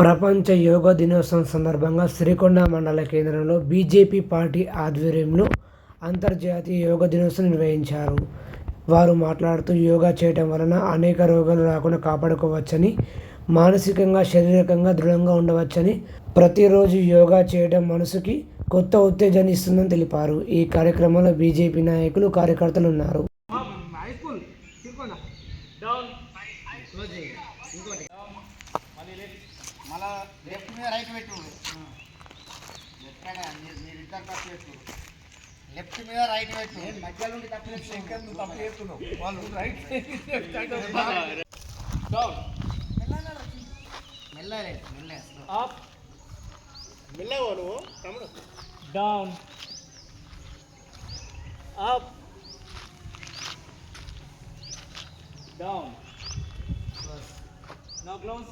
ప్రపంచ యోగా దినోత్సవం సందర్భంగా శ్రీకొండ మండల కేంద్రంలో బీజేపీ పార్టీ ఆధ్వర్యంలో అంతర్జాతీయ యోగా దినోత్సవం నిర్వహించారు. వారు మాట్లాడుతూ యోగా చేయటం వలన అనేక రోగాలు రాకుండా కాపాడుకోవచ్చని మానసికంగా శారీరకంగా దృఢంగా ఉండవచ్చని ప్రతిరోజు యోగా చేయడం మనసుకి కొత్త ఉత్తేజాన్ని ఇస్తుందని తెలిపారు. ఈ కార్యక్రమంలో బీజేపీ నాయకులు కార్యకర్తలు ఉన్నారు. డౌన్ మళ్ళీ లెఫ్ట్ మీద రైట్ పెట్టు. లెఫ్ట్ మీరు ఇద్దరు తప్పు పెట్టు లెఫ్ట్ మీద రైట్ పెట్టు. మధ్యలో నుండి తప్పు శంకర్ నువ్వు తప్పు చేస్తున్నావు వాళ్ళు రైట్ డౌన్ మెల్లలే మెల్లే అప్ మెల్లవో నువ్వు. తమ్ముడు. Down. Up down. Now close.